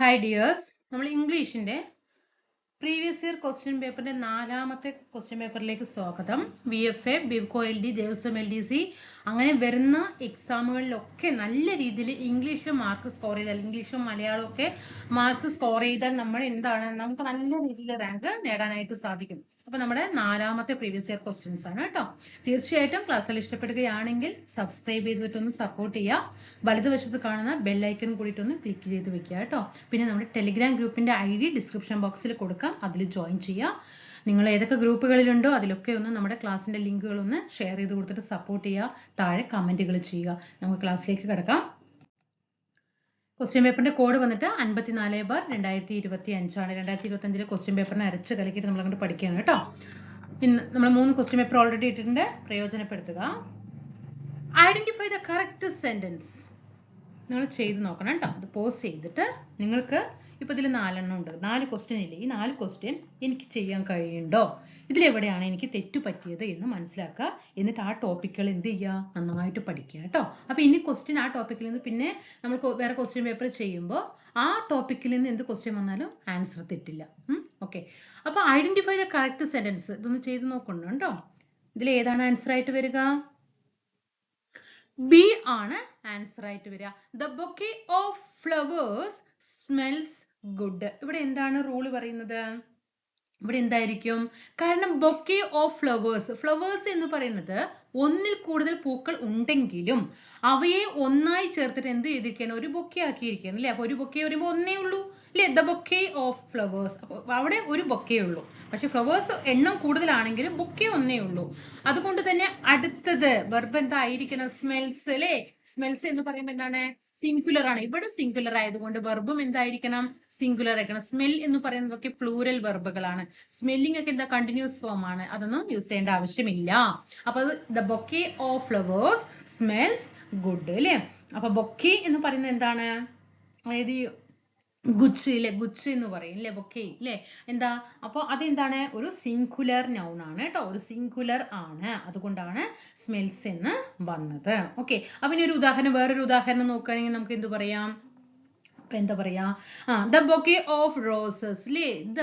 Hi dears നമ്മൾ ഇംഗ്ലീഷിന്റെ previous year question പേപ്പറിന്റെ നാലാമത്തെ ക്വസ്റ്റ്യൻ പേപ്പറിലേക്ക് സ്വാഗതം. V F A Bevco L D Devaswom L D C അങ്ങനെ വരുന്ന എക്സാമുകളിലൊക്കെ നല്ല രീതിയിൽ ഇംഗ്ലീഷിൽ മാർക്ക് സ്കോർ ചെയ്താൽ ഇംഗ്ലീഷും മലയാളവും ഒക്കെ മാർക്ക് സ്കോർ ചെയ്താൽ നമ്മൾ എന്താണ് നമുക്ക് നല്ല രീതിയിൽ റാങ്ക് നേടാനായിട്ട് സാധിക്കും. അപ്പൊ നമ്മുടെ നാലാമത്തെ പ്രീവിയസ് ഇയർ ക്വസ്റ്റ്യൻസ് ആണ് കേട്ടോ. തീർച്ചയായിട്ടും ക്ലാസ്സിൽ ഇഷ്ടപ്പെടുകയാണെങ്കിൽ സബ്സ്ക്രൈബ് ചെയ്തിട്ടൊന്ന് സപ്പോർട്ട് ചെയ്യുക. വലതുവശത്ത് കാണുന്ന ബെല്ലൈക്കൺ കൂടിയിട്ടൊന്ന് ക്ലിക്ക് ചെയ്ത് വെക്കുക കേട്ടോ. പിന്നെ നമ്മുടെ ടെലിഗ്രാം ഗ്രൂപ്പിന്റെ ഐ ഡി ഡിസ്ക്രിപ്ഷൻ ബോക്സിൽ കൊടുക്കാം. അതിൽ ജോയിൻ ചെയ്യുക. നിങ്ങൾ ഏതൊക്കെ ഗ്രൂപ്പുകളിലുണ്ടോ അതിലൊക്കെ ഒന്ന് നമ്മുടെ ക്ലാസ്സിന്റെ ലിങ്കുകൾ ഒന്ന് ഷെയർ ചെയ്ത് കൊടുത്തിട്ട് സപ്പോർട്ട് ചെയ്യുക. താഴെ കമന്റുകൾ ചെയ്യുക. നമുക്ക് ക്ലാസ്സിലേക്ക് കിടക്കാം. ക്വസ്റ്റ്യൻ പേപ്പറിന്റെ കോഡ് വന്നിട്ട് അൻപത്തിനാല് ബാർ രണ്ടായിരത്തി ഇരുപത്തി അഞ്ചാണ് രണ്ടായിരത്തി ഇരുപത്തി അഞ്ചിലെ ക്വസ്റ്റ്യൻ പേപ്പറിനെ അരച്ച് കലക്കിയിട്ട് നമ്മൾ അങ്ങോട്ട് പഠിക്കുകയാണ് കേട്ടോ. ഇന്ന് നമ്മൾ മൂന്ന് ക്വസ്റ്റ്യൻ പേപ്പർ ഓൾറെഡി ഇട്ടിട്ടുണ്ട്. പ്രയോജനപ്പെടുത്തുക. ഐഡന്റിഫൈ ദ കറക്റ്റ് സെന്റൻസ് നിങ്ങൾ ചെയ്ത് നോക്കണം കേട്ടോ. അത് പോസ് ചെയ്തിട്ട് നിങ്ങൾക്ക് ഇപ്പൊ ഇതിൽ നാലെണ്ണം ഉണ്ട്. നാല് ക്വസ്റ്റ്യൻ ഇല്ലേ? ഈ നാല് ക്വസ്റ്റ്യൻ എനിക്ക് ചെയ്യാൻ കഴിയുന്നുണ്ടോ ഇതിലെവിടെയാണ് എനിക്ക് തെറ്റു പറ്റിയത് എന്ന് മനസ്സിലാക്കുക. എന്നിട്ട് ആ ടോപ്പിക്കുകൾ എന്ത് ചെയ്യുക നന്നായിട്ട് പഠിക്കുക കേട്ടോ. അപ്പൊ ഇനി ക്വസ്റ്റ്യൻ ആ ടോപ്പിക്കിൽ നിന്ന് പിന്നെ നമ്മൾ വേറെ ക്വസ്റ്റ്യൻ പേപ്പർ ചെയ്യുമ്പോൾ ആ ടോപ്പിക്കിൽ നിന്ന് എന്ത് ക്വസ്റ്റ്യൻ വന്നാലും ആൻസർ തെറ്റില്ല. ഓക്കെ അപ്പൊ ഐഡന്റിഫൈ ദ കറക്റ്റ് സെന്റൻസ് ഇതൊന്ന് ചെയ്ത് നോക്കണം കേട്ടോ? ഇതിൽ ഏതാണ് ആൻസർ ആയിട്ട് വരിക? ബി ആണ് ആൻസർ ആയിട്ട് വരിക. The bouquet of flowers smells good ഇവിടെ എന്താണ് റൂൾ പറയുന്നത്? ഇവിടെ എന്തായിരിക്കും? കാരണം ബൊക്കെ ഓഫ് ഫ്ലവേഴ്സ് ഫ്ലവേഴ്സ് എന്ന് പറയുന്നത് ഒന്നിൽ കൂടുതൽ പൂക്കൾ ഉണ്ടെങ്കിലും അവയെ ഒന്നായി ചേർത്തിട്ട് എന്ത് ചെയ്തിരിക്കുകയാണ്? ഒരു ബൊക്കെ ആക്കിയിരിക്കുകയാണ് അല്ലേ? അപ്പൊ ഒരു ബൊക്കെ വരുമ്പോൾ ഒന്നേ ഉള്ളൂ അല്ലേ? ദ ബൊക്കെ ഓഫ് ഫ്ലവേഴ്സ് അപ്പൊ അവിടെ ഒരു ബൊക്കെ ഉള്ളൂ. പക്ഷെ ഫ്ലവേഴ്സ് എണ്ണം കൂടുതലാണെങ്കിലും ബൊക്കെ ഒന്നേ ഉള്ളൂ. അതുകൊണ്ട് തന്നെ അടുത്തത് വെർബ് എന്തായിരിക്കണം? സ്മെൽസ് അല്ലേ? സ്മെൽസ് എന്ന് പറയുമ്പോൾ എന്താണ്? സിംഗുലർ ആണ്. ഇവിടെ സിംഗുലർ ആയതുകൊണ്ട് വെർബും എന്തായിരിക്കണം? സിംഗുലർ ആയിരിക്കണം. സ്മെൽ എന്ന് പറയുന്നതൊക്കെ പ്ലൂരൽ വെർബുകളാണ് സ്മെല്ലിംഗ് ഒക്കെ എന്താ? കണ്ടിന്യൂസ് ഫോം ആണ്. അതൊന്നും യൂസ് ചെയ്യേണ്ട ആവശ്യമില്ല. അപ്പൊ the bouquet of flowers smells good അല്ലേ അപ്പൊ ബൊക്കെ എന്ന് പറയുന്നത് എന്താണ്? അതായത് ഗുച്ച് ഇല്ലേ ഗുച്ച് എന്ന് പറയും അല്ലെ ബൊക്കെ അല്ലെ എന്താ? അപ്പൊ അതെന്താണ്? ഒരു സിംഗുലർ നൗൺ ആണ് കേട്ടോ ഒരു സിംഗുലർ ആണ്. അതുകൊണ്ടാണ് സ്മെൽസ് എന്ന് വന്നത്. ഓക്കെ അപ്പൊ ഇനി ഒരു ഉദാഹരണം വേറൊരു ഉദാഹരണം നോക്കുകയാണെങ്കിൽ നമുക്ക് എന്ത് പറയാം? അപ്പൊ എന്താ പറയാ? ആ ദ ബൊക്കെ ഓഫ് റോസസ് അല്ലേ ദ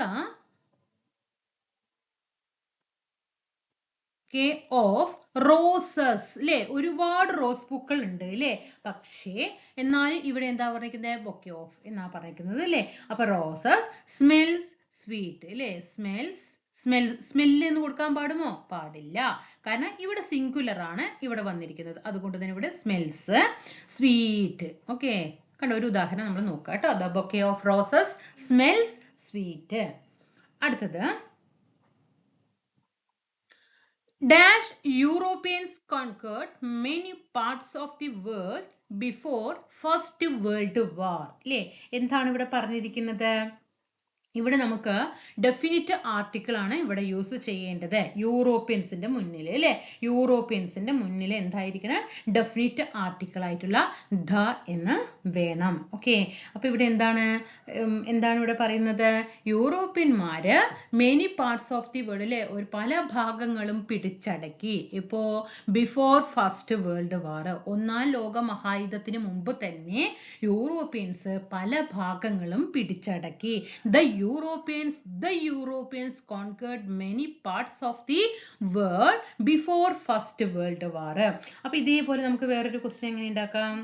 ഓഫ് റോസസ് അല്ലെ ഒരുപാട് റോസ് പൂക്കൾ ഉണ്ട് അല്ലെ പക്ഷേ എന്നാൽ ഇവിടെ എന്താ പറഞ്ഞിരിക്കുന്നത് ബൊക്കെ ഓഫ് എന്നാ പറഞ്ഞിരിക്കുന്നത് അല്ലെ അപ്പൊ റോസസ് സ്മെൽസ് സ്വീറ്റ് അല്ലെ സ്മെൽസ് സ്മെൽ സ്മെല്ല് എന്ന് കൊടുക്കാൻ പാടുമോ? പാടില്ല. കാരണം ഇവിടെ സിംഗുലർ ആണ് ഇവിടെ വന്നിരിക്കുന്നത്. അതുകൊണ്ട് തന്നെ ഇവിടെ സ്മെൽസ് സ്വീറ്റ് ഓക്കെ കണ്ടോ ഒരു ഉദാഹരണം നമ്മൾ നോക്കാം കേട്ടോ. The bouquet of roses smells sweet അടുത്തത് Dash Europeans conquered many parts of the world before First World War. അല്ലേ എന്താണ് ഇവിടെ പറഞ്ഞിരിക്കുന്നത് ഇവിടെ നമുക്ക് ഡെഫിനിറ്റ് ആർട്ടിക്കിൾ ആണ് ഇവിടെ യൂസ് ചെയ്യേണ്ടത്. യൂറോപ്യൻസിന്റെ മുന്നിൽ അല്ലെ യൂറോപ്യൻസിന്റെ മുന്നിൽ എന്തായിരിക്കണം? ഡെഫിനിറ്റ് ആർട്ടിക്കിൾ ആയിട്ടുള്ള ദ എന്ന് വേണം. ഓക്കെ അപ്പൊ ഇവിടെ എന്താണ്? എന്താണ് ഇവിടെ പറയുന്നത്? യൂറോപ്യന്മാര് many parts of the world അല്ലെ ഒരു പല ഭാഗങ്ങളും പിടിച്ചടക്കി. ഇപ്പോ ബിഫോർ ഫസ്റ്റ് വേൾഡ് വാർ ഒന്നാം ലോക മഹായുദ്ധത്തിന് മുമ്പ് തന്നെ യൂറോപ്യൻസ് പല ഭാഗങ്ങളും പിടിച്ചടക്കി. The Europeans the Europeans conquered many parts of the world before first world war അപ്പൊ ഇതേപോലെ നമുക്ക് വേറൊരു ക്വസ്റ്റ്യൻ എങ്ങനെ ഉണ്ടാക്കാം?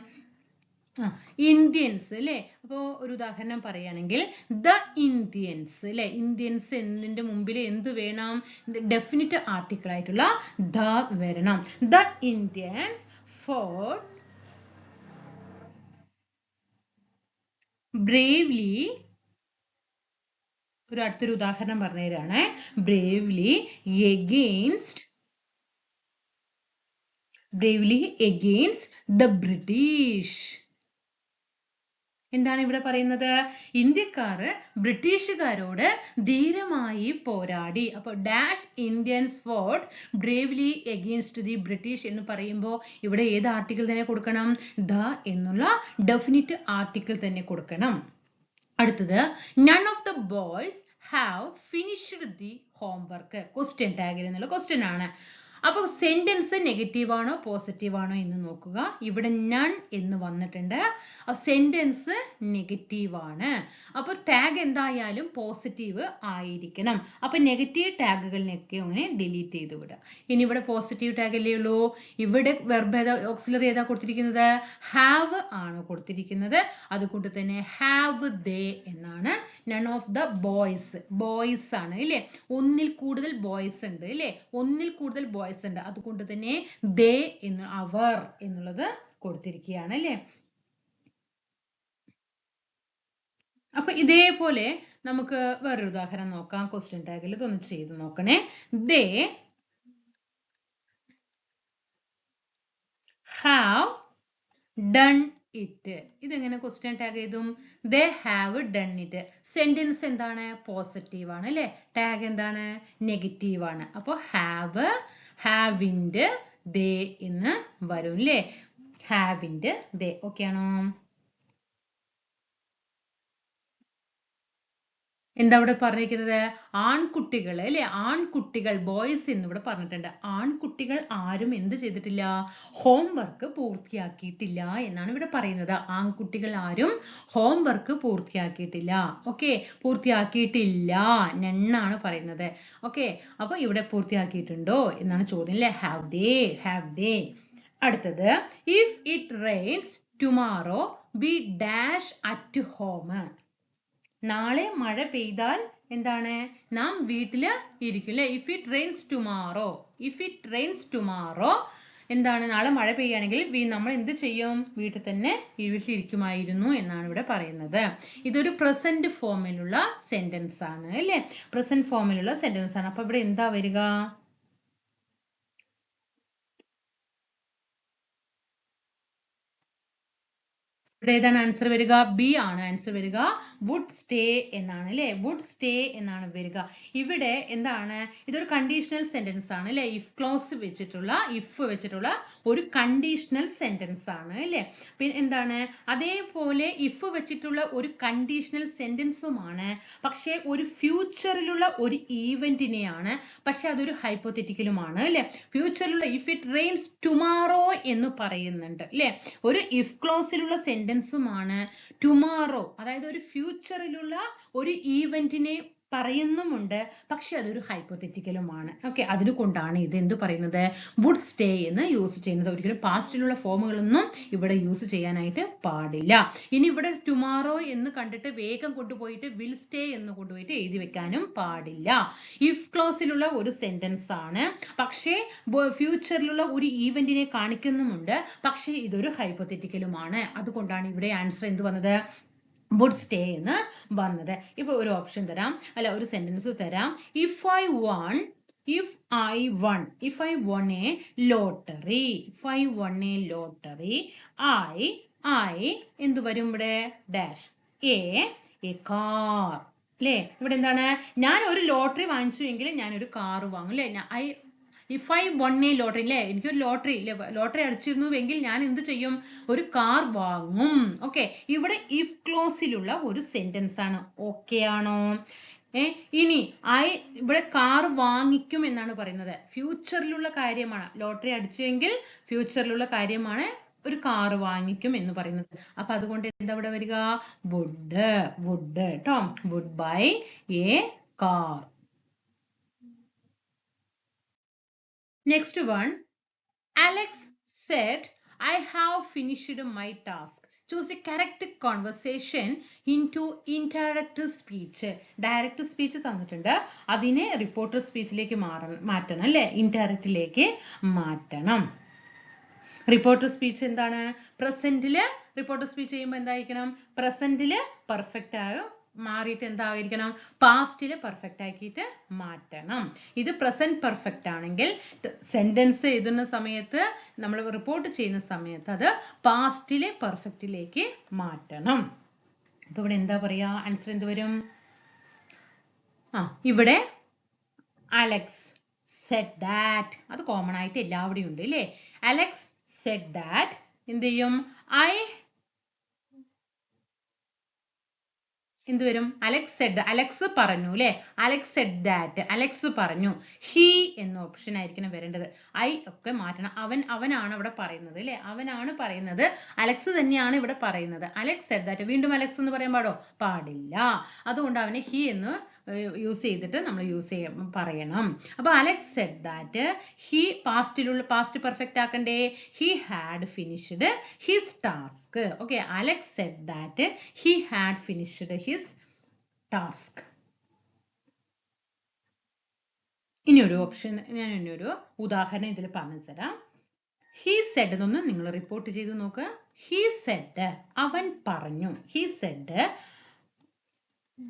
ഇന്ത്യൻസ് അല്ലേ അപ്പോ ഒരു ഉദാഹരണം പറയുകയാണെങ്കിൽ ദ ഇന്ത്യൻസ് അല്ലെ ഇന്ത്യൻസ് എന്നതിന്റെ മുമ്പിൽ എന്ത് വേണം? ഡെഫിനിറ്റ് ആർട്ടിക്കിൾ ആയിട്ടുള്ള ദ വരണം. ദ ഇന്ത്യൻസ് ഫോർ ബ്രേവ്ലി ഒരു അടുത്തൊരു ഉദാഹരണം പറഞ്ഞു തരാണ് bravely against bravely against the British എന്താണ് ഇവിടെ പറയുന്നത്? ഇന്ത്യക്കാർ ബ്രിട്ടീഷുകാരോട് ധീരമായി പോരാടി. അപ്പോൾ dash Indians fought bravely against the British എന്ന് പറയുമ്പോൾ ഇവിടെ ഏത് ആർട്ടിക്കിൾ തന്നെ കൊടുക്കണം? ദ എന്നുള്ള ഡെഫിനിറ്റ് ആർട്ടിക്കിൾ തന്നെ കൊടുക്കണം. അടുത്തത് none of the boys have finished the homework question ടാഗിൽ എന്നുള്ള ക്വസ്റ്റ്യൻ ആണ്. അപ്പൊ സെന്റൻസ് നെഗറ്റീവ് ആണോ പോസിറ്റീവ് ആണോ എന്ന് നോക്കുക. ഇവിടെ നൺ എന്ന് വന്നിട്ടുണ്ട്. സെന്റൻസ് നെഗറ്റീവ് ആണ്. അപ്പൊ ടാഗ് എന്തായാലും പോസിറ്റീവ് ആയിരിക്കണം. അപ്പൊ നെഗറ്റീവ് ടാഗുകളിനൊക്കെ അങ്ങനെ ഡിലീറ്റ് ചെയ്ത് വിടുക. ഇനി ഇവിടെ പോസിറ്റീവ് ടാഗ് അല്ലേ ഉള്ളൂ? ഇവിടെ വെർബ് ഏതാ ഓക്സിലറി ഏതാ കൊടുത്തിരിക്കുന്നത്? ഹാവ് ആണ് കൊടുത്തിരിക്കുന്നത്. അതുകൊണ്ട് തന്നെ ഹാവ് ദേ എന്നാണ്. None of the boys boys ആണ് ഇല്ലേ? ഒന്നിൽ കൂടുതൽ ബോയ്സ് ഉണ്ട് ഇല്ലേ? ഒന്നിൽ കൂടുതൽ ബോയ്സ് ഉണ്ട് അതുകൊണ്ട് തന്നെ ദേ എന്ന് അവർ എന്നുള്ളത് കൊടുത്തിരിക്കുകയാണ് അല്ലേ? അപ്പൊ ഇതേപോലെ നമുക്ക് വേറൊരു ഉദാഹരണം നോക്കാം. ക്വസ്റ്റ്യൻ ടാഗിൽ ഇതൊന്ന് ചെയ്ത് നോക്കണേ. ദേ ഹാവ് ഡൺ ഇറ്റ് ഇതെങ്ങനെ ക്വസ്റ്റ്യൻ ടാഗ് ചെയ്തും they have done it sentence എന്താണ്? പോസിറ്റീവ് ആണ് അല്ലെ? ടാഗ് എന്താണ്? നെഗറ്റീവ് ആണ്. അപ്പോൾ ഹാവ് ഹാവിന്റെ ദേ എന്ന് വരും അല്ലേ ഹാവിന്റെ ദേ. ഓക്കെ ആണോ? എന്താ ഇവിടെ പറഞ്ഞിരിക്കുന്നത്? ആൺകുട്ടികൾ അല്ലെ? ആൺകുട്ടികൾ ബോയ്സ് എന്ന് ഇവിടെ പറഞ്ഞിട്ടുണ്ട്. ആൺകുട്ടികൾ ആരും എന്ത് ചെയ്തിട്ടില്ല? ഹോംവർക്ക് പൂർത്തിയാക്കിയിട്ടില്ല എന്നാണ് ഇവിടെ പറയുന്നത്. ആൺകുട്ടികൾ ആരും ഹോംവർക്ക് പൂർത്തിയാക്കിയിട്ടില്ല. ഓക്കെ പൂർത്തിയാക്കിയിട്ടില്ല. നെണ്ണാണ് പറയുന്നത്. ഓക്കെ അപ്പൊ ഇവിടെ പൂർത്തിയാക്കിയിട്ടുണ്ടോ എന്നാണ് ചോദ്യം അല്ലെ? ഹാവ് ദേ ഹാവ് ദേ അടുത്തത് if it rains tomorrow we dash at home നാളെ മഴ പെയ്താൽ എന്താണ്? നാം വീട്ടിൽ ഇരിക്കും അല്ലെ if it rains tomorrow if it rains tomorrow എന്താണ്? നാളെ മഴ പെയ്യുകയാണെങ്കിൽ നമ്മൾ എന്ത് ചെയ്യും? വീട്ടിൽ തന്നെ വീട്ടിലിരിക്കുമായിരുന്നു എന്നാണ് ഇവിടെ പറയുന്നത്. ഇതൊരു പ്രസന്റ് ഫോമിലുള്ള സെന്റൻസ് ആണ് അല്ലേ? പ്രസന്റ് ഫോമിലുള്ള സെന്റൻസ് ആണ്. അപ്പൊ ഇവിടെ എന്താ വരിക? ഇവിടെ ഏതാണ് ആൻസർ വരിക? ബി ആണ് ആൻസർ വരിക. വുഡ് സ്റ്റേ എന്നാണ് അല്ലേ? വുഡ് സ്റ്റേ എന്നാണ് വരിക. ഇവിടെ എന്താണ്? ഇതൊരു കണ്ടീഷണൽ സെന്റൻസ് ആണ് അല്ലേ? ഇഫ് ക്ലോസ് വെച്ചിട്ടുള്ള ഇഫ് വെച്ചിട്ടുള്ള ഒരു കണ്ടീഷണൽ സെന്റൻസ് ആണ് അല്ലേ? പിന്നെ എന്താണ്? അതേപോലെ ഇഫ് വെച്ചിട്ടുള്ള ഒരു കണ്ടീഷണൽ സെന്റൻസുമാണ് പക്ഷേ ഒരു ഫ്യൂച്ചറിലുള്ള ഒരു ഈവന്റിനെയാണ് പക്ഷെ അതൊരു ഹൈപ്പോത്തറ്റിക്കലുമാണ് അല്ലേ? ഫ്യൂച്ചറിലുള്ള ഇഫ് ഇറ്റ് റെയിൻസ് ടുമാറോ എന്ന് പറയുന്നുണ്ട് അല്ലേ? ഒരു ഇഫ് ക്ലോസിലുള്ള സെന്റൻസുമാണ് ടുമാറോ അതായത് ഒരു ഫ്യൂച്ചറിലുള്ള ഒരു ഈവന്റിനെ പറയുന്നുമുണ്ട്. പക്ഷെ അതൊരു ഹൈപ്പോത്തറ്റിക്കലുമാണ് ഓക്കെ അതിന് കൊണ്ടാണ് ഇത് എന്ത് പറയുന്നത്? വുഡ് സ്റ്റേ എന്ന് യൂസ് ചെയ്യുന്നത്. ഒരിക്കലും പാസ്റ്റിലുള്ള ഫോമുകളൊന്നും ഇവിടെ യൂസ് ചെയ്യാനായിട്ട് പാടില്ല. ഇനി ഇവിടെ ടുമാറോ എന്ന് കണ്ടിട്ട് വേഗം കൊണ്ടുപോയിട്ട് വിൽ സ്റ്റേ എന്ന് കൊണ്ടുപോയിട്ട് എഴുതി വെക്കാനും പാടില്ല. ഇഫ് ക്ലോസിലുള്ള ഒരു സെന്റൻസ് ആണ്. പക്ഷേ ഫ്യൂച്ചറിലുള്ള ഒരു ഈവന്റിനെ കാണിക്കുന്നുമുണ്ട്. പക്ഷേ ഇതൊരു ഹൈപ്പോത്തറ്റിക്കലുമാണ് അതുകൊണ്ടാണ് ഇവിടെ ആൻസർ എന്ത് വന്നത്? വുഡ് സ്റ്റേ എന്ന് വന്നത്. ഇപ്പൊ ഒരു ഓപ്ഷൻ തരാം. അല്ല ഒരു സെന്റൻസ് തരാം. If I won if I won if I won a lottery if I won a lottery I I എന്ത് വരും ഇവിടെ? ഡാഷ് എ എ കാർ അല്ലേ ഇവിടെ എന്താണ്? ഞാൻ ഒരു ലോട്ടറി വാങ്ങിച്ചു എങ്കിൽ ഞാൻ ഒരു കാർ വാങ്ങും അല്ലേ I if I won a lottery അല്ലേ എനിക്കൊരു ലോട്ടറി ലോട്ടറി അടിച്ചിരുന്നുവെങ്കിൽ ഞാൻ എന്ത് ചെയ്യും? ഒരു കാർ വാങ്ങും. ഓക്കെ ഇവിടെ ഇഫ് ക്ലോസിലുള്ള ഒരു സെന്റൻസ് ആണ്. ഓക്കെ ആണോ? ഏ ഇനി ഐ ഇവിടെ കാർ വാങ്ങിക്കും എന്നാണ് പറയുന്നത്. ഫ്യൂച്ചറിലുള്ള കാര്യമാണ്. ലോട്ടറി അടിച്ചെങ്കിൽ ഫ്യൂച്ചറിലുള്ള കാര്യമാണ് ഒരു കാർ വാങ്ങിക്കും എന്ന് പറയുന്നത്. അപ്പൊ അതുകൊണ്ട് എന്താ ഇവിടെ വരിക? വുഡ് വുഡ് കേട്ടോ would buy a car Next one, Alex said, I have finished my task. Choose a correct conversation into indirect speech. Direct speech തന്നിട്ടുണ്ട്. അതിനെ റിപ്പോർട്ടർ സ്പീച്ചിലേക്ക് മാറണം മാറ്റണം അല്ലേ? ഇൻഡയറക്റ്റിലേക്ക് മാറ്റണം. റിപ്പോർട്ടർ സ്പീച്ച് എന്താണ്? പ്രസന്റിൽ റിപ്പോർട്ടർ സ്പീച്ച് ചെയ്യുമ്പോൾ എന്തായിരിക്കണം? പ്രസന്റിൽ പെർഫെക്റ്റ് ആയോ മാറിയിട്ട് എന്തായിരിക്കണം? പാസ്റ്റിൽ പെർഫെക്റ്റ് ആക്കിയിട്ട് മാറ്റണം. ഇത് പ്രസന്റ് പെർഫെക്റ്റ് ആണെങ്കിൽ സെന്റൻസ് എഴുതുന്ന സമയത്ത് നമ്മൾ റിപ്പോർട്ട് ചെയ്യുന്ന സമയത്ത് അത് പാസ്റ്റിലെ പെർഫെക്റ്റിലേക്ക് മാറ്റണം. അപ്പൊ ഇവിടെ എന്താ പറയാ? ആൻസർ എന്ത് വരും? ആ ഇവിടെ അലക്സ് സെറ്റ് ദാറ്റ് അത് കോമൺ ആയിട്ട് എല്ലാവിടെയും ഉണ്ട് അല്ലേ അലക്സ് സെറ്റ് ദാറ്റ് എന്ത് ചെയ്യും? ഐ എന്ത് വരും അലക്സ് സെഡ് അലക്സ് പറഞ്ഞു അല്ലെ അലക്സ് സെഡ് ദാറ്റ് അലക്സ് പറഞ്ഞു ഹി എന്ന ഓപ്ഷൻ ആയിരിക്കണം വരേണ്ടത്. ഐ ഒക്കെ മാറ്റണം. അവൻ അവനാണ് ഇവിടെ പറയുന്നത് അല്ലെ അവനാണ് പറയുന്നത്. അലക്സ് തന്നെയാണ് ഇവിടെ പറയുന്നത്. അലക്സ് സെഡ് ദാറ്റ് വീണ്ടും അലക്സ് എന്ന് പറയാൻ പാടോ? പാടില്ല. അതുകൊണ്ട് അവന് ഹി എന്ന് യൂസ് ചെയ്തിട്ട് നമ്മൾ യൂസ് ചെയ്യ പറയണം. അപ്പൊ അലക്സ് സെഡ് ദാറ്റ് ഹി പാസ്റ്റിലുള്ള past perfect ആക്കണ്ടേ? He had finished his task okay Alex said that he had finished his task ഇനിയൊരു ഓപ്ഷൻ ഞാൻ ഇനിയൊരു ഒരു ഉദാഹരണം ഇതിൽ പറഞ്ഞു തരാം. ഹി സെഡ് എന്നൊന്ന് നിങ്ങൾ റിപ്പോർട്ട് ചെയ്ത് നോക്ക്. ഹി സെഡ് അവൻ പറഞ്ഞു. He said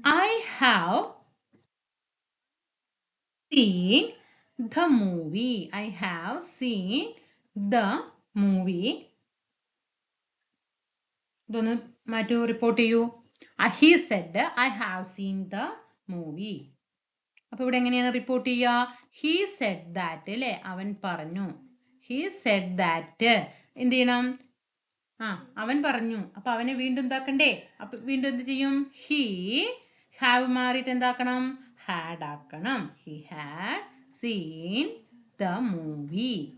I have seen the movie. I have seen the movie. ഇതൊന്ന് മാറ്റു റിപ്പോർട്ട് ചെയ്യൂ. He said I have seen the movie അപ്പൊ ഇവിടെ എങ്ങനെയാണ് റിപ്പോർട്ട് ചെയ്യുക? ഹി സെഡ് ദാറ്റ് അല്ലെ അവൻ പറഞ്ഞു. ഹി സെഡ് ദാറ്റ് എന്ത് ചെയ്യണം? ആ അവൻ പറഞ്ഞു. അപ്പൊ അവനെ വീണ്ടും എന്താക്കണ്ടേ? അപ്പൊ വീണ്ടും എന്ത് ചെയ്യും? ഹി ഹാവ് മാറിയിട്ട് എന്താക്കണം? ഹാഡ് ആക്കണം. He had seen the movie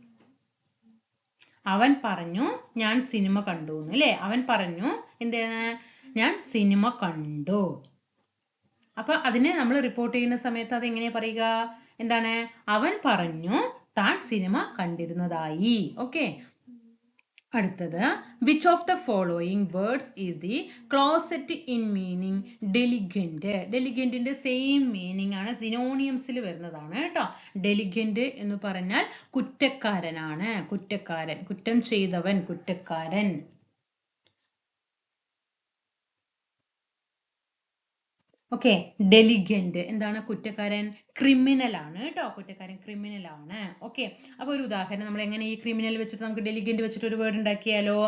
അവൻ പറഞ്ഞു ഞാൻ സിനിമ കണ്ടു എന്ന് അല്ലേ അവൻ പറഞ്ഞു എന്താണ്? ഞാൻ സിനിമ കണ്ടു. അപ്പൊ അതിനെ നമ്മൾ റിപ്പോർട്ട് ചെയ്യുന്ന സമയത്ത് അത് എങ്ങനെയാ പറയുക? എന്താണ്? അവൻ പറഞ്ഞു താൻ സിനിമ കണ്ടിരുന്നതായി. ഓക്കെ അടുത്തത് which of the following words is the closest in meaning delinquent ഡെലിഗന്റിന്റെ same meaning ആണ് സിനോണിയംസിൽ വരുന്നതാണ് കേട്ടോ. ഡെലിഗന്റ് എന്ന് പറഞ്ഞാൽ കുറ്റക്കാരനാണ്. കുറ്റക്കാരൻ കുറ്റം ചെയ്തവൻ കുറ്റക്കാരൻ. Okay delinquent. എന്താണ്? കുറ്റക്കാരൻ ക്രിമിനൽ ആണ് കേട്ടോ. കുറ്റക്കാരൻ ക്രിമിനൽ ആണ് ഓക്കെ അപ്പൊ ഒരു ഉദാഹരണം. നമ്മൾ എങ്ങനെ ഈ ക്രിമിനൽ വെച്ചിട്ട് നമുക്ക് ഡെലിഗന്റ് വെച്ചിട്ട് ഒരു വേർഡ് ഉണ്ടാക്കിയാലോ?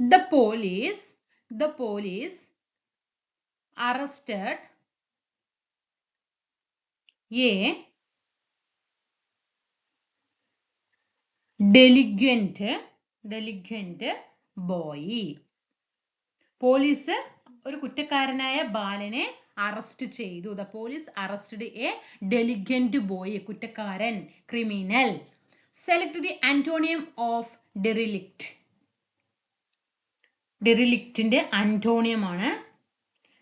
The police the police arrested a delinquent delinquent boy police ഒരു കുറ്റക്കാരനായ ബാലനെ അറസ്റ്റ് ചെയ്തു. The police arrested a delinquent boy കുറ്റക്കാരൻ criminal select the antonym of derelict ഡെറിലിക്റ്റിന്റെ ആണ്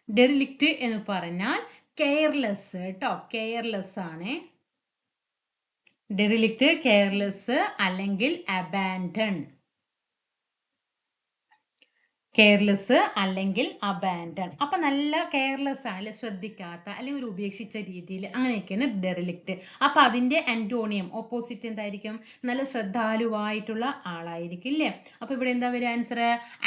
ഡെറിലിക്റ്റ് എന്ന് പറഞ്ഞാൽ കെയർലെസ് കേട്ടോ കെയർലെസ് ആണ്. ഡെറിലിക്റ്റ് കെയർലെസ് അല്ലെങ്കിൽ അബാൻഡൺ കെയർലെസ് അല്ലെങ്കിൽ അബാൻഡൺ അപ്പൊ നല്ല കെയർലെസ് അല്ലെ ശ്രദ്ധിക്കാത്ത അല്ലെങ്കിൽ ഒരു ഉപേക്ഷിച്ച രീതിയിൽ അങ്ങനെയൊക്കെയാണ് ഡെറിലിക്റ്റ് അപ്പൊ അതിന്റെ ആന്റോണിയം ഓപ്പോസിറ്റ് എന്തായിരിക്കും? നല്ല ശ്രദ്ധാലുവായിട്ടുള്ള ആളായിരിക്കും അല്ലേ അപ്പൊ ഇവിടെ എന്താ വരിക ആൻസർ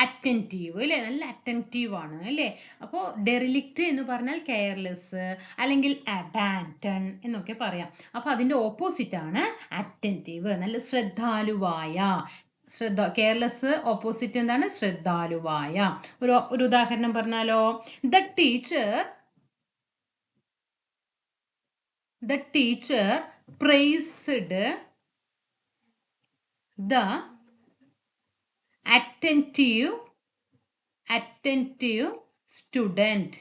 അറ്റന്റീവ് അല്ലെ നല്ല അറ്റന്റീവ് ആണ് അല്ലേ അപ്പോ ഡെറിലിക്റ്റ് എന്ന് പറഞ്ഞാൽ കെയർലെസ് അല്ലെങ്കിൽ അബാൻഡൺ എന്നൊക്കെ പറയാം. അപ്പൊ അതിന്റെ ഓപ്പോസിറ്റ് ആണ് അറ്റന്റീവ് നല്ല ശ്രദ്ധാലുവായ ശ്രദ്ധ കെയർലെസ് ഓപ്പോസിറ്റ് എന്താണ്? ശ്രദ്ധാലുവായ. ഒരു ഒരു ഉദാഹരണം പറഞ്ഞാലോ. The teacher the teacher praised the attentive attentive student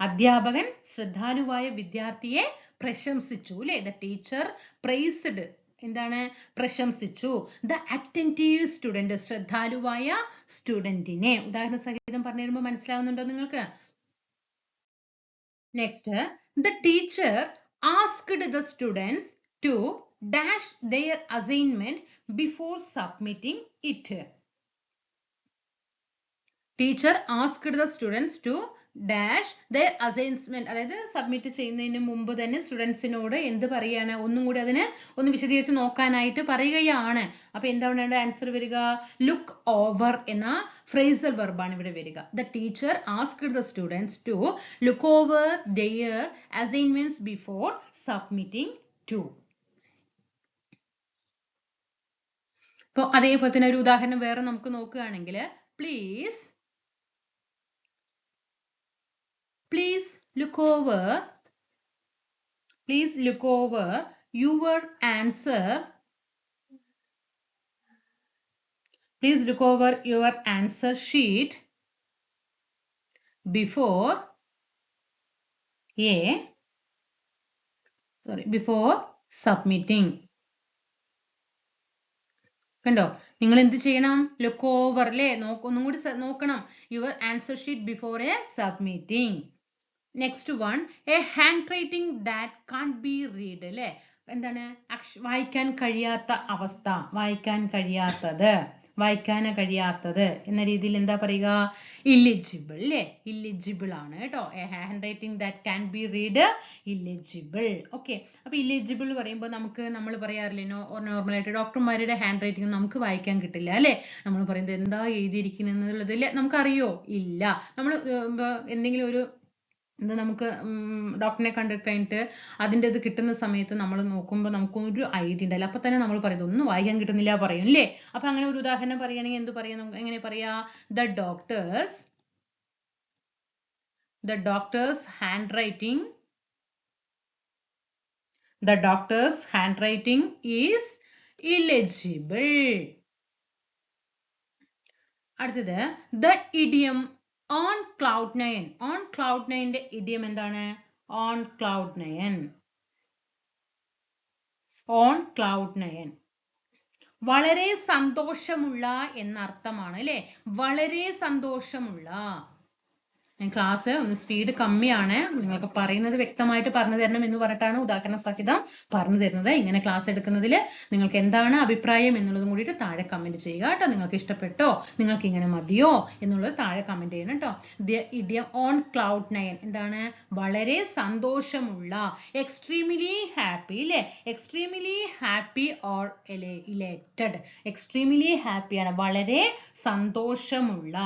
അധ്യാപകൻ ശ്രദ്ധാലുവായ വിദ്യാർത്ഥിയെ പ്രശംസിച്ചു അല്ലെ ദ ടീച്ചർ പ്രൈസ്ഡ് എന്താണ്? പ്രശംസിച്ചു. ദ അറ്റന്റീവ് സ്റ്റുഡന്റ് ശ്രദ്ധാലുവായ സ്റ്റുഡന്റിനെ ഉദാഹരണ സഹിതം പറഞ്ഞു തരുമ്പോൾ മനസ്സിലാവുന്നുണ്ടോ നിങ്ങൾക്ക്? Next the teacher asked the students to dash their assignment before submitting it teacher asked the students to dash the assignment അതായത് സബ്മിറ്റ് ചെയ്യുന്നതിന് മുമ്പ് തന്നെ സ്റ്റുഡൻസിനോട് എന്ത് പറയാണ്? ഒന്നും കൂടി അതിന് ഒന്ന് വിശദീകരിച്ച് നോക്കാനായിട്ട് പറയുകയാണ്. അപ്പൊ എന്താണ് ആൻസർ വരിക? ലുക്ക് ഓവർ എന്ന ഫ്രേസൽ വെർബാണ് ഇവിടെ വരിക. The teacher asked the students to look over their assignments before submitting to ഇപ്പോൾ അതേപോലെ തന്നെ ഒരു ഉദാഹരണം വേറെ നമുക്ക് നോക്കുകയാണെങ്കിൽ please please look over. Please look over your answer. Please look over your answer sheet before uh sorry before submitting കണ്ടോ? നിങ്ങൾ എന്ത് ചെയ്യണം? ലുക്ക് ഓവർ അല്ലേ നോക്ക് ഒന്നും കൂടി നോക്കണം. Your answer sheet before uh submitting next one a handwriting that can be read അല്ലേ? എന്താണ്? വായിക്കാൻ കഴിയാത്ത അവസ്ഥ. വായിക്കാൻ കഴിയാത്തത്. വായിക്കാൻ കഴിയാത്തത്. എന്ന രീതിയിൽ എന്താ പറയുക? ഇലിജിബിൾ അല്ലേ? ഇലിജിബിൾ ആണ് കേട്ടോ. A handwriting that can be read illegible okay അപ്പൊ ഇലിജിബിൾ പറയുമ്പോൾ നമുക്ക് നമ്മൾ പറയാറില്ലേ നോ നോർമലായിട്ട് ഡോക്ടർമാരുടെ ഹാൻഡ് റൈറ്റിംഗ് നമുക്ക് വായിക്കാൻ കിട്ടില്ല അല്ലേ? നമ്മൾ പറയുന്നത് എന്താ എഴുതിയിരിക്കുന്നത് അല്ലേ? നമുക്കറിയോ? ഇല്ല. നമ്മൾ എന്തെങ്കിലും ഒരു ഇത് നമുക്ക് ഡോക്ടറിനെ കണ്ടു കഴിഞ്ഞിട്ട് അതിന്റെ ഇത് കിട്ടുന്ന സമയത്ത് നമ്മൾ നോക്കുമ്പോൾ നമുക്ക് ഒരു ഐഡിയ ഉണ്ടാവില്ല അപ്പൊ തന്നെ നമ്മൾ പറയും ഒന്നും വായിക്കാൻ കിട്ടുന്നില്ല പറയും അല്ലേ അപ്പൊ അങ്ങനെ ഒരു ഉദാഹരണം പറയുകയാണെങ്കിൽ എന്ത് പറയാം നമുക്ക് എങ്ങനെ പറയാ? The doctor's the doctor's handwriting the doctor's handwriting is illegible. അടുത്തത് the idiom on cloud nine on cloud നയന്റെ idiom എന്താണ്? On cloud nine on cloud nine വളരെ സന്തോഷമുള്ള എന്നർത്ഥമാണ് അല്ലെ? വളരെ സന്തോഷമുള്ള ഞാൻ ക്ലാസ് ഒന്ന് സ്പീഡ് കമ്മിയാണ്. നിങ്ങൾക്ക് പറയുന്നത് വ്യക്തമായിട്ട് പറഞ്ഞു തരണം എന്ന് പറഞ്ഞിട്ടാണ് ഉദാഹരണ സഹിതം പറഞ്ഞു തരുന്നത്. ഇങ്ങനെ ക്ലാസ് എടുക്കുന്നതിൽ നിങ്ങൾക്ക് എന്താണ് അഭിപ്രായം എന്നുള്ളതും കൂടിയിട്ട് താഴെ കമന്റ് ചെയ്യുക കേട്ടോ. നിങ്ങൾക്ക് ഇഷ്ടപ്പെട്ടോ? നിങ്ങൾക്ക് ഇങ്ങനെ മതിയോ? എന്നുള്ളത് താഴെ കമന്റ് ചെയ്യണം കേട്ടോ. ഇഡിയം ഓൺ ക്ലൗഡ് നയൻ എന്താണ്? വളരെ സന്തോഷമുള്ള എക്സ്ട്രീമിലി ഹാപ്പി അല്ലേ extremely happy or elated extremely ഹാപ്പിയാണ് വളരെ സന്തോഷമുള്ള.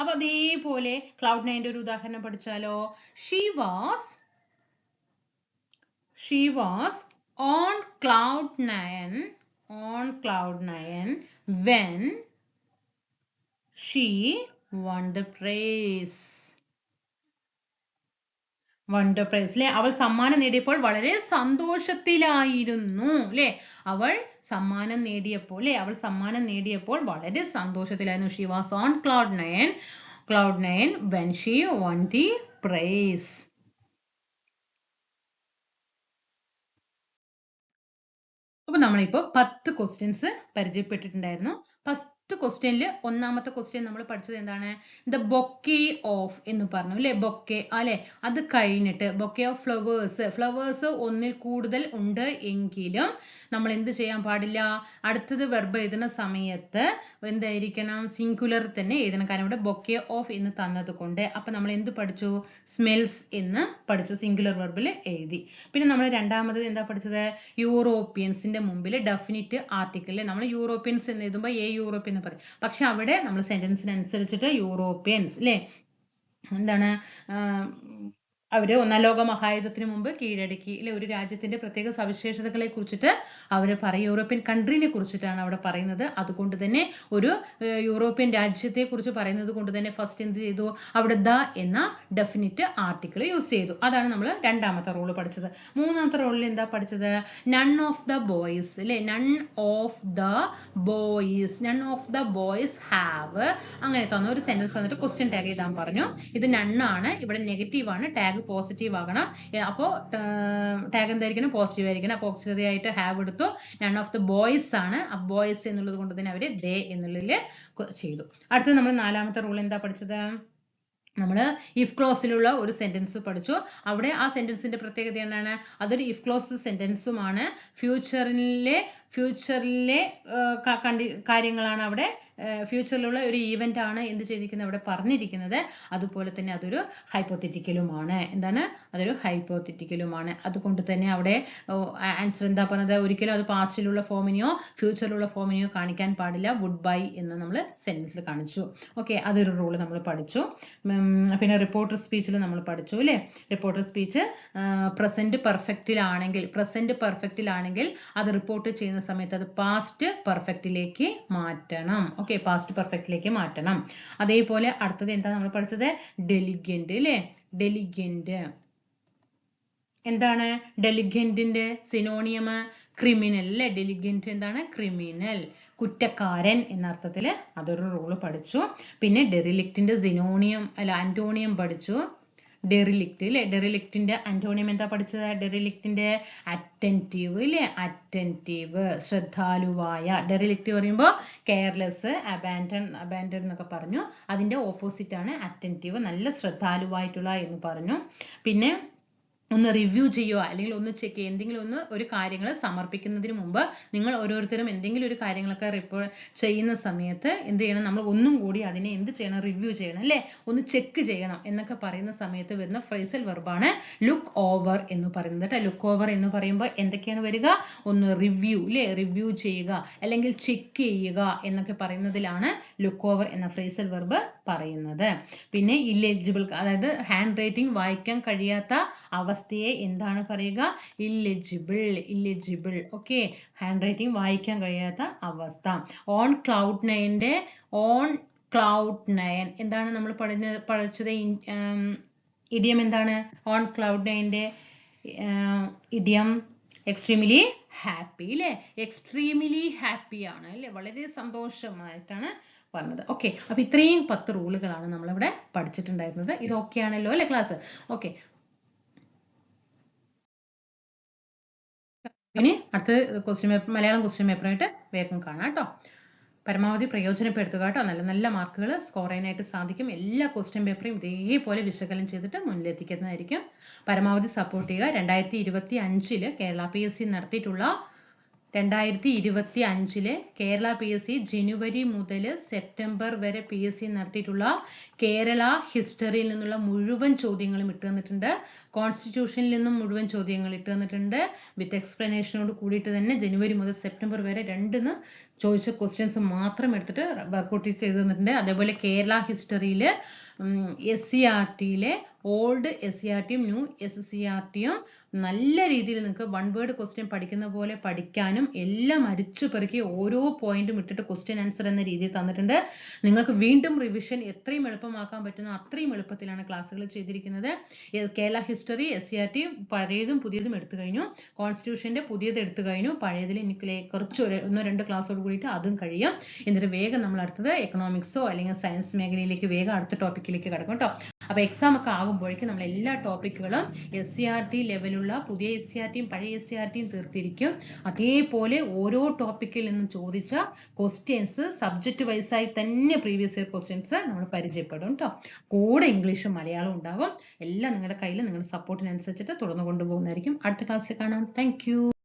അപ്പൊ അതേപോലെ ക്ലൗഡ് നയന്റെ ഒരു ഉദാഹരണം പഠിച്ചാലോ? She was she was on cloud nine on cloud nine when she won the prize wonder prize അല്ലെ അവൾ സമ്മാനം നേടിയപ്പോൾ വളരെ സന്തോഷത്തിലായിരുന്നു അല്ലെ അവൾ സമ്മാനം നേടിയപ്പോൾ അല്ലെ അവൾ സമ്മാനം നേടിയപ്പോൾ വളരെ സന്തോഷത്തിലായിരുന്നു. She was on cloud nine cloud nine when she won the prize അപ്പൊ നമ്മളിപ്പോ പത്ത് ക്വസ്റ്റ്യൻസ് പരിചയപ്പെട്ടിട്ടുണ്ടായിരുന്നു. ഫസ്റ്റ് ക്വസ്റ്റ്യനിൽ ഒന്നാമത്തെ ക്വസ്റ്റ്യൻ നമ്മൾ പഠിച്ചത് എന്താണ്? ദ ബൊക്കെ ഓഫ് എന്ന് പറഞ്ഞു അല്ലെ ബൊക്കെ അല്ലെ? അത് കഴിഞ്ഞിട്ട് ബൊക്കെ ഓഫ് ഫ്ലവേഴ്സ് ഫ്ലവേഴ്സ് ഒന്നിൽ കൂടുതൽ ഉണ്ട് എങ്കിലും നമ്മൾ എന്ത് ചെയ്യാൻ പാടില്ല? അടുത്തത് വെർബ് എഴുതുന്ന സമയത്ത് എന്തായിരിക്കണം? സിംഗുലർ തന്നെ എഴുതണം. കാരണം ഇവിടെ ബൊക്കെ ഓഫ് എന്ന് തന്നത് കൊണ്ട്. അപ്പൊ നമ്മൾ എന്ത് പഠിച്ചു? സ്മെൽസ് എന്ന് പഠിച്ചു. സിംഗുലർ വെർബിൽ എഴുതി. പിന്നെ നമ്മൾ രണ്ടാമത് എന്താ പഠിച്ചത്? യൂറോപ്യൻസിന്റെ മുമ്പിൽ ഡെഫിനിറ്റ് ആർട്ടിക്കിൾ നമ്മൾ യൂറോപ്യൻസ് എന്ന് എഴുതുമ്പോൾ എ യൂറോപ്യൻ എന്ന് പറയും. പക്ഷെ അവിടെ നമ്മൾ സെന്റൻസിനനുസരിച്ചിട്ട് യൂറോപ്യൻസ് അല്ലേ എന്താണ്? അവർ ഒന്നാം ലോക മഹായുദ്ധത്തിന് മുമ്പ് കീഴടക്കി. അല്ലെ ഒരു രാജ്യത്തിന്റെ പ്രത്യേക സവിശേഷതകളെ കുറിച്ചിട്ട് അവർ പറയും. യൂറോപ്യൻ കൺട്രീനെ കുറിച്ചിട്ടാണ് അവിടെ പറയുന്നത്. അതുകൊണ്ട് തന്നെ ഒരു യൂറോപ്യൻ രാജ്യത്തെ കുറിച്ച് പറയുന്നത് കൊണ്ട് തന്നെ ഫസ്റ്റ് എന്ത് ചെയ്തു? അവിടെ ദ എന്ന ഡെഫിനിറ്റ് ആർട്ടിക്കിൾ യൂസ് ചെയ്തു. അതാണ് നമ്മൾ രണ്ടാമത്തെ റൂൾ പഠിച്ചത്. മൂന്നാമത്തെ റൂളിൽ എന്താ പഠിച്ചത്? നൺ ഓഫ് ദ ബോയ്സ് അല്ലെ none of the boys none of the boys have അങ്ങനെ തന്ന ഒരു സെന്റൻസ് തന്നിട്ട് ക്വസ്റ്റ്യൻ ടാഗ് ചെയ്താൻ പറഞ്ഞു. ഇത് നൺ ആണ്. ഇവിടെ നെഗറ്റീവ് ആണ്. ടാഗ് പോസിറ്റീവ് ആകണം. അപ്പോൾ ടാഗ് എന്തായിരിക്കണം? പോസിറ്റീവ് ആയിരിക്കണം. അപ്പോൾ ഓക്സിലറി ആയിട്ട് ഹാവ് എടുത്തു. നൺ ഓഫ് ദ ബോയ്സ് ആണ്. ആ ബോയ്സ് എന്നുള്ളത് കൊണ്ട് തന്നെ അവർ ദേ എന്നുള്ളതിൽ ചെയ്തു. അടുത്തത് നമ്മൾ നാലാമത്തെ റൂൾ എന്താ പഠിച്ചത്? നമ്മൾ ഇഫ് ക്ലോസിലുള്ള ഒരു സെന്റൻസ് പഠിച്ചു. അവിടെ ആ സെന്റൻസിന്റെ പ്രത്യേകത എന്താണ്? അതൊരു ഇഫ് ക്ലോസ് സെന്റൻസുമാണ് ഫ്യൂച്ചറിലെ ഫ്യൂച്ചറിലെ കാര്യങ്ങളാണ് അവിടെ ഫ്യൂച്ചറിലുള്ള ഒരു ഈവന്റ് ആണ് എന്ത് ചെയ്തിരിക്കുന്നത് അവിടെ പറഞ്ഞിരിക്കുന്നത്. അതുപോലെ തന്നെ അതൊരു ഹൈപ്പോത്തിറ്റിക്കലുമാണ് എന്താണ്? അതൊരു ഹൈപ്പോത്തിറ്റിക്കലുമാണ് അതുകൊണ്ട് തന്നെ അവിടെ ആൻസർ എന്താ പറഞ്ഞത്? ഒരിക്കലും അത് പാസ്റ്റിലുള്ള ഫോമിനെയോ ഫ്യൂച്ചറിലുള്ള ഫോമിനെയോ കാണിക്കാൻ പാടില്ല. വുഡ് ബൈ എന്ന് നമ്മൾ സെന്റൻസിൽ കാണിച്ചു. ഓക്കെ അതൊരു റൂൾ നമ്മൾ പഠിച്ചു. പിന്നെ റിപ്പോർട്ടർ സ്പീച്ചിൽ നമ്മൾ പഠിച്ചു അല്ലേ റിപ്പോർട്ടർ സ്പീച്ച് പ്രസന്റ് പെർഫെക്റ്റിലാണെങ്കിൽ പ്രസന്റ് പെർഫെക്റ്റിലാണെങ്കിൽ അത് റിപ്പോർട്ട് ചെയ്യുന്ന സമയത്ത് അത് പാസ്റ്റ് പെർഫെക്റ്റിലേക്ക് മാറ്റണം. ഓക്കെ പാസ്റ്റ് പെർഫെക്റ്റിലേക്ക് മാറ്റണം. അതേപോലെ അടുത്തത് എന്താ നമ്മൾ പഠിച്ചത്? ഡെലിഗന്റ് അല്ലേ ഡെലിഗന്റ് എന്താണ്? ഡെലിഗന്റിന്റെ സിനോണിയം ക്രിമിനൽ അല്ലെ ഡെലിഗന്റ് എന്താണ്? ക്രിമിനൽ കുറ്റക്കാരൻ എന്ന അർത്ഥത്തിൽ അതൊരു റൂൾ പഠിച്ചു. പിന്നെ ഡെറിലിക്റ്റിന്റെ സിനോണിയം അല്ല ആന്റോണിയം പഠിച്ചു. ഡെറിലിക്റ്റ് അല്ലെ ഡെറിലിക്റ്റിന്റെ അന്റോണിയം എന്താ പഠിച്ചത്? ഡെറിലിക്റ്റിന്റെ അറ്റന്റീവ് അല്ലെ അറ്റന്റീവ് ശ്രദ്ധാലുവായ. ഡെറിലിക്റ്റ് പറയുമ്പോൾ കെയർലെസ് അബാൻഡൺ അബാൻഡൺ എന്നൊക്കെ പറഞ്ഞു. ഓപ്പോസിറ്റ് ആണ് അറ്റന്റീവ് നല്ല ശ്രദ്ധാലുവായിട്ടുള്ള എന്ന് പറഞ്ഞു. പിന്നെ ഒന്ന് റിവ്യൂ ചെയ്യുക അല്ലെങ്കിൽ ഒന്ന് ചെക്ക് ചെയ്യുക എന്തെങ്കിലും ഒന്ന് ഒരു കാര്യങ്ങൾ സമർപ്പിക്കുന്നതിന് മുമ്പ് നിങ്ങൾ ഓരോരുത്തരും എന്തെങ്കിലും ഒരു കാര്യങ്ങളൊക്കെ റിപ്പോർട്ട് ചെയ്യുന്ന സമയത്ത് എന്ത് ചെയ്യണം? നമ്മൾ ഒന്നും കൂടി അതിനെ എന്ത് ചെയ്യണം? റിവ്യൂ ചെയ്യണം അല്ലേ? ഒന്ന് ചെക്ക് ചെയ്യണം എന്നൊക്കെ പറയുന്ന സമയത്ത് വരുന്ന ഫ്രൈസൽ വെർബാണ് ലുക്ക് ഓവർ എന്ന് പറയുന്നത് കേട്ടോ. ലുക്ക് ഓവർ എന്ന് പറയുമ്പോൾ എന്തൊക്കെയാണ് വരിക? ഒന്ന് റിവ്യൂ അല്ലേ റിവ്യൂ ചെയ്യുക അല്ലെങ്കിൽ ചെക്ക് ചെയ്യുക എന്നൊക്കെ പറയുന്നതിലാണ് ലുക്ക് ഓവർ എന്ന ഫ്രൈസൽ വെർബ് പറയുന്നത്. പിന്നെ ഇല്ലെലിജിബിൾ അതായത് ഹാൻഡ് റൈറ്റിംഗ് വായിക്കാൻ കഴിയാത്ത അവസ്ഥയെ എന്താണ് പറയുക? Illegible illegible okay hand writing വായിക്കാൻ കഴിയാത്ത അവസ്ഥ. ഓൺ ക്ലൗഡ് നയന്റെ ഓൺ ക്ലൗഡ് നയൻ എന്താണ് നമ്മൾ പഠിഞ്ഞ പഠിച്ചത്? ഇഡിയം എന്താണ്? ഓൺ ക്ലൗഡ് നയന്റെ ഇഡിയം എക്സ്ട്രീമിലി ഹാപ്പി അല്ലേ എക്സ്ട്രീമിലി ആണ് അല്ലേ? വളരെ സന്തോഷമായിട്ടാണ് പറഞ്ഞത്. ഓക്കെ അപ്പൊ ഇത്രയും പത്ത് റൂളുകളാണ് നമ്മളിവിടെ പഠിച്ചിട്ടുണ്ടായിരുന്നത്. ഇത് ഓക്കെ ആണല്ലോ അല്ലേ ക്ലാസ് ഓക്കെ ഇനി അടുത്ത ക്വസ്റ്റ്യൻ പേപ്പർ മലയാളം ക്വസ്റ്റ്യൻ പേപ്പറായിട്ട് വേഗം കാണാം കേട്ടോ. പരമാവധി പ്രയോജനപ്പെടുത്തുക കേട്ടോ. നല്ല നല്ല മാർക്കുകൾ സ്കോർ ചെയ്യാനായിട്ട് സാധിക്കും. എല്ലാ ക്വസ്റ്റ്യൻ പേപ്പറും ഇതേപോലെ വിശകലനം ചെയ്തിട്ട് മുന്നിലെത്തിക്കുന്നതായിരിക്കും. പരമാവധി സപ്പോർട്ട് ചെയ്യുക. രണ്ടായിരത്തി ഇരുപത്തി അഞ്ചിൽ കേരള പി എസ് സി നടത്തിയിട്ടുള്ള രണ്ടായിരത്തി ഇരുപത്തി അഞ്ചിലെ കേരള പി എസ് സി ജനുവരി മുതൽ സെപ്റ്റംബർ വരെ പി എസ് സി നടത്തിയിട്ടുള്ള കേരള ഹിസ്റ്ററിയിൽ നിന്നുള്ള മുഴുവൻ ചോദ്യങ്ങളും ഇട്ട് തന്നിട്ടുണ്ട്. കോൺസ്റ്റിറ്റ്യൂഷനിൽ നിന്നും മുഴുവൻ ചോദ്യങ്ങൾ ഇട്ട് തന്നിട്ടുണ്ട്. വിത്ത് എക്സ്പ്ലനേഷനോട് കൂടിയിട്ട് തന്നെ ജനുവരി മുതൽ സെപ്റ്റംബർ വരെ രണ്ടിന്ന് ചോദിച്ച ക്വസ്റ്റ്യൻസ് മാത്രം എടുത്തിട്ട് വർക്കൗട്ട് ചെയ്ത് തന്നിട്ടുണ്ട്. അതേപോലെ കേരള ഹിസ്റ്ററിയിൽ എസ് സി ആർ ടിയിലെ ഓൾഡ് എസ് സി ആർ ടിയും ന്യൂ എസ് സി ആർ ടിയും നല്ല രീതിയിൽ നിങ്ങൾക്ക് വൺ വേർഡ് ക്വസ്റ്റ്യൻ പഠിക്കുന്ന പോലെ പഠിക്കാനും എല്ലാം അരിച്ചു പെറുക്കി ഓരോ പോയിന്റും ഇട്ടിട്ട് ക്വസ്റ്റ്യൻ ആൻസർ എന്ന രീതിയിൽ തന്നിട്ടുണ്ട്. നിങ്ങൾക്ക് വീണ്ടും റിവിഷൻ എത്രയും എളുപ്പമാക്കാൻ പറ്റുന്ന അത്രയും എളുപ്പത്തിലാണ് ക്ലാസ്സുകൾ ചെയ്തിരിക്കുന്നത്. Kerala history S C R T പഴയതും പുതിയതും എടുത്തു കഴിഞ്ഞു. കോൺസ്റ്റിറ്റ്യൂഷന്റെ പുതിയത് എടുത്തു കഴിഞ്ഞു. പഴയതിൽ എനിക്ക് കുറച്ച് ഒന്നോ രണ്ട് ക്ലാസ്സോട് കൂടിയിട്ട് അതും കഴിയും. എന്നിട്ട് വേഗം നമ്മൾ അടുത്തത് എക്കണോമിക്സോ അല്ലെങ്കിൽ സയൻസ് മേഖലയിലേക്ക് വേഗം അടുത്ത ടോപ്പിക്കിലേക്ക് കിടക്കും കേട്ടോ അപ്പൊ എക്സാം ഒക്കെ ആകുമ്പോഴേക്കും നമ്മൾ എല്ലാ ടോപ്പിക്കുകളും എസ് സി ആർ ടി ലെവലുള്ള പുതിയ എസ് സി ആർ ടിയും പഴയ എസ് സി ആർ ടിയും തീർത്തിരിക്കും. അതേപോലെ ഓരോ ടോപ്പിക്കിൽ നിന്നും ചോദിച്ച ക്വസ്റ്റ്യൻസ് സബ്ജക്റ്റ് വൈസായി തന്നെ പ്രീവിയസ് ഇയർ ക്വസ്റ്റ്യൻസ് നമ്മൾ പരിചയപ്പെടും കേട്ടോ കൂടെ ഇംഗ്ലീഷും മലയാളവും ഉണ്ടാകും. എല്ലാം നിങ്ങളുടെ കയ്യിൽ നിങ്ങളുടെ സപ്പോർട്ടിനനുസരിച്ചിട്ട് തുടർന്ന് കൊണ്ടുപോകുന്നതായിരിക്കും. അടുത്ത ക്ലാസ്സിൽ കാണാം. താങ്ക്